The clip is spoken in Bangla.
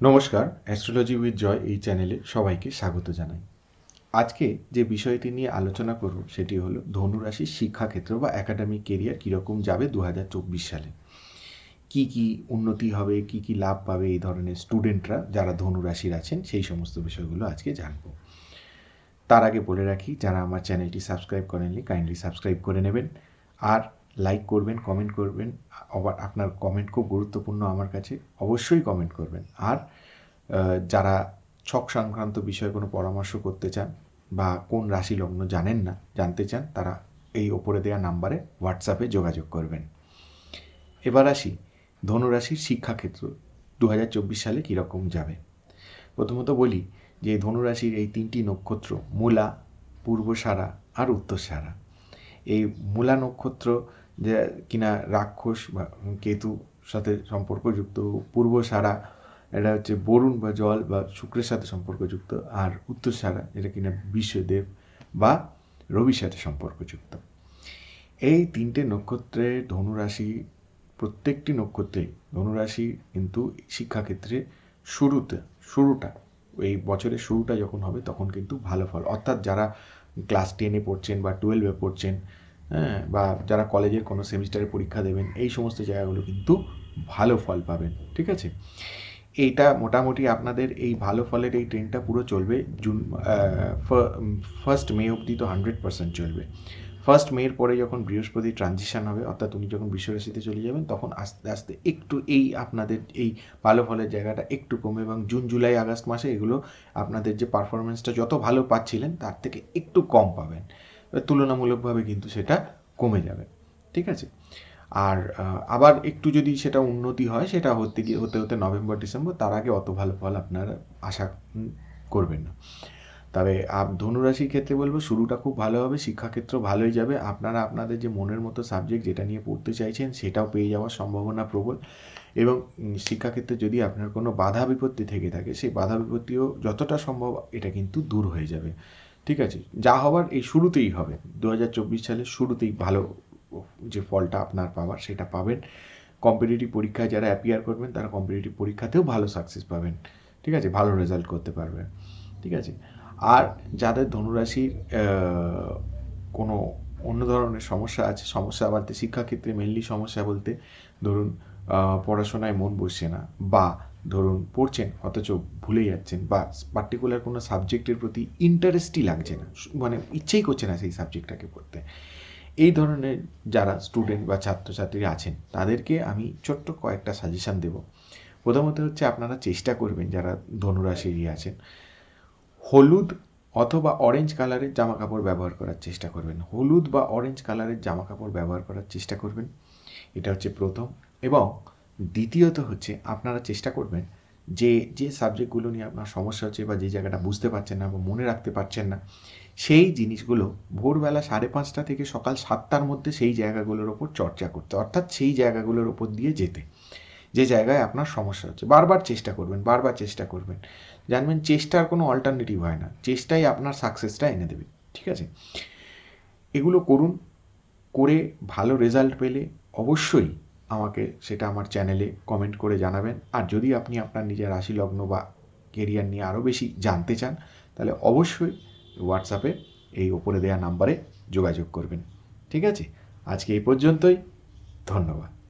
নমস্কার অ্যাস্ট্রোলজি উইথ জয় এই চ্যানেলে সবাইকে স্বাগত জানাই। আজকে যে বিষয়টি নিয়ে আলোচনা করব সেটি হলো ধনুরাশির শিক্ষাক্ষেত্র বা একাডেমিক কেরিয়ার কীরকম যাবে দু হাজার চব্বিশ সালে। কি কি উন্নতি হবে, কি কি লাভ পাবে এই ধরনের স্টুডেন্টরা যারা ধনুরাশির আছেন সেই সমস্ত বিষয়গুলো আজকে জানব। তার আগে বলে রাখি, যারা আমার চ্যানেলটি সাবস্ক্রাইব করেননি কাইন্ডলি সাবস্ক্রাইব করে নেবেন। আর লাইক করবেন কমেন্ট করবেন, আবার আপনার কমেন্ট খুব গুরুত্বপূর্ণ আমার কাছে, অবশ্যই কমেন্ট করবেন। আর যারা ছক সংক্রান্ত বিষয়ে কোনো পরামর্শ করতে চান বা কোন রাশি লগ্ন জানেন না, জানতে চান, তারা এই ওপরে দেওয়া নাম্বারে হোয়াটসঅ্যাপে যোগাযোগ করবেন। এবার আসি, ধনুরাশির শিক্ষাক্ষেত্র দু হাজার চব্বিশ সালে কীরকম যাবে? প্রথমত বলি যে, ধনুরাশির এই তিনটি নক্ষত্র, মূলা পূর্বসারা আর উত্তরসারা এই মূলা নক্ষত্র যে কিনা রাক্ষস বা কেতু সাথে সম্পর্কযুক্ত পূর্ব সারা এটা হচ্ছে বরুণ বা জল বা শুক্রের সাথে সম্পর্কযুক্ত, আর উত্তর সারা যেটা কিনা বিশ্বদেব বা রবির সাথে সম্পর্কযুক্ত। এই তিনটে নক্ষত্রে ধনুরাশি, প্রত্যেকটি নক্ষত্রে ধনুরাশি কিন্তু শিক্ষাক্ষেত্রে শুরুতে, শুরুটা, এই বছরের শুরুটা যখন হবে তখন কিন্তু ভালো ফল। অর্থাৎ যারা ক্লাস টেনে পড়ছেন বা টুয়েলভে পড়ছেন হ্যাঁ বা যারা কলেজের কোনো সেমিস্টারে পরীক্ষা দেবেন, এই সমস্ত জায়গাগুলো কিন্তু ভালো ফল পাবেন, ঠিক আছে? এইটা মোটামুটি আপনাদের এই ভালো ফলের এই ট্রেনটা পুরো চলবে জুন ফার্স্ট মে অবধি তো হান্ড্রেড পার্সেন্ট চলবে। ফার্স্ট মের পরে যখন বৃহস্পতি ট্রানজিশন হবে, অর্থাৎ উনি যখন বিশ্বরাশিতে চলে যাবেন, তখন আস্তে আস্তে একটু এই আপনাদের এই ভালো ফলের জায়গাটা একটু কমে এবং জুন, জুলাই, আগস্ট মাসে এগুলো আপনাদের যে পারফরমেন্সটা যত ভালো পাচ্ছিলেন, তার থেকে একটু কম পাবেন। তুলনামূলকভাবে কিন্তু সেটা কমে যাবে। ঠিক আছে? আর আবার একটু যদি সেটা উন্নতি হয়, সেটা হতে গিয়ে, হতে হতে নভেম্বর, ডিসেম্বর, তার আগে অত ভালো ফল আপনারা আশা করবেন না। তবে ধনুরাশির ক্ষেত্রে বলব, শুরুটা খুব ভালো হবে, শিক্ষাক্ষেত্র ভালোই যাবে। আপনারা আপনাদের যে মনের মতো সাবজেক্ট যেটা নিয়ে পড়তে চাইছেন, সেটাও পেয়ে যাওয়ার সম্ভাবনা প্রবল। এবং শিক্ষাক্ষেত্রে যদি আপনার কোনো বাধা বিপত্তি থেকে থাকে, সেই বাধা বিপত্তিও যতটা সম্ভব এটা কিন্তু দূর হয়ে যাবে। ঠিক আছে? যা হওয়ার এই শুরুতেই হবে। দু হাজার চব্বিশ সালের শুরুতেই ভালো যে ফলটা আপনার পাওয়ার, সেটা পাবেন। কম্পিটিটিভ পরীক্ষায় যারা অ্যাপিয়ার করবেন, তারা কম্পিটিটিভ পরীক্ষাতেও ভালো সাকসেস পাবেন। ঠিক আছে? ভালো রেজাল্ট করতে পারবেন। ঠিক আছে? আর যাদের ধনুরাশির কোনো অন্য ধরনের সমস্যা আছে, সমস্যা বলতে শিক্ষাক্ষেত্রে মেনলি সমস্যা বলতে ধরুন পড়াশোনায় মন বসছে না বা ধরুন পড়ছেন, অথচ ভুলে যাচ্ছেন বা পার্টিকুলার কোনো সাবজেক্টের প্রতি ইন্টারেস্টই লাগছে না মানে ইচ্ছেই করছে না সেই সাবজেক্টটাকে পড়তে। এই ধরনের যারা স্টুডেন্ট বা ছাত্রছাত্রী আছেন, তাদেরকে আমি ছোট্ট কয়েকটা সাজেশান দেব। প্রথমত হচ্ছে আপনারা চেষ্টা করবেন, যারা ধনুরাশিরই আছেন, হলুদ অথবা অরেঞ্জ কালারের জামা কাপড় ব্যবহার করার চেষ্টা করবেন। হলুদ বা অরেঞ্জ কালারের জামা কাপড় ব্যবহার করার চেষ্টা করবেন। এটা হচ্ছে প্রথম। এবং দ্বিতীয়ত হচ্ছে আপনারা চেষ্টা করবেন যে যে সাবজেক্টগুলো নিয়ে আপনার সমস্যা হচ্ছে বা যে জায়গাটা বুঝতে পারছেন না বা মনে রাখতে পারছেন না, সেই জিনিসগুলো ভোরবেলা সাড়ে পাঁচটা থেকে সকাল সাতটার মধ্যে সেই জায়গাগুলোর ওপর চর্চা করতে, অর্থাৎ সেই জায়গাগুলোর ওপর দিয়ে যেতে, যে জায়গায় আপনার সমস্যা হচ্ছে। বারবার চেষ্টা করবেন, বারবার চেষ্টা করবেন। জানবেন চেষ্টার কোনো অল্টারনেটিভ হয় না, চেষ্টাই আপনার সাকসেসটা এনে দেবে, ঠিক আছে? এগুলো করুন, করে ভালো রেজাল্ট পেলে অবশ্যই আমাকে সেটা আমার চ্যানেলে কমেন্ট করে জানাবেন। আর যদি আপনি আপনার নিজের রাশি লগ্ন বা কেরিয়ার নিয়ে আরও বেশি জানতে চান, তাহলে অবশ্যই হোয়াটসঅ্যাপে এই ওপরে দেওয়া নাম্বারে যোগাযোগ করবেন। ঠিক আছে? আজকে এই পর্যন্তই। ধন্যবাদ।